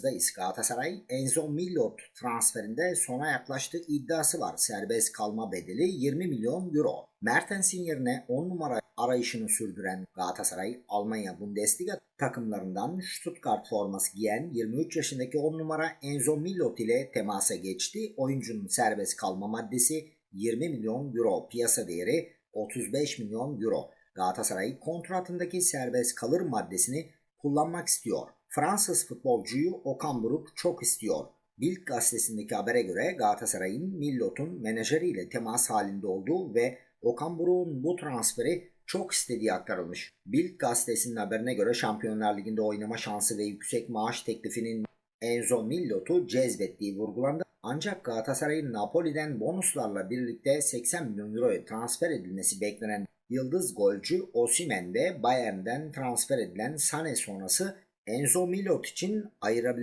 başlığımızdayız. Galatasaray Enzo Millot transferinde sona yaklaştığı iddiası var. Serbest kalma bedeli 20 milyon euro. Mertens'in yerine 10 numara arayışını sürdüren Galatasaray Almanya Bundesliga takımlarından Stuttgart forması giyen 23 yaşındaki 10 numara Enzo Millot ile temasa geçti. Oyuncunun serbest kalma maddesi 20 milyon euro. Piyasa değeri 35 milyon euro. Galatasaray kontratındaki serbest kalır maddesini kullanmak istiyor. Fransız futbolcuyu Okan Buruk çok istiyor. Bild gazetesindeki habere göre Galatasaray'ın Millot'un menajeriyle temas halinde olduğu ve Okan Buruk'un bu transferi çok istediği aktarılmış. Bild gazetesinin haberine göre Şampiyonlar Ligi'nde oynama şansı ve yüksek maaş teklifinin Enzo Millot'u cezbettiği vurgulandı. Ancak Galatasaray'ın Napoli'den bonuslarla birlikte 80 milyon euroya transfer edilmesi beklenen yıldız golcü Osimhen de Bayern'den transfer edilen Sane sonrası Enzo Millot için ayırabileceği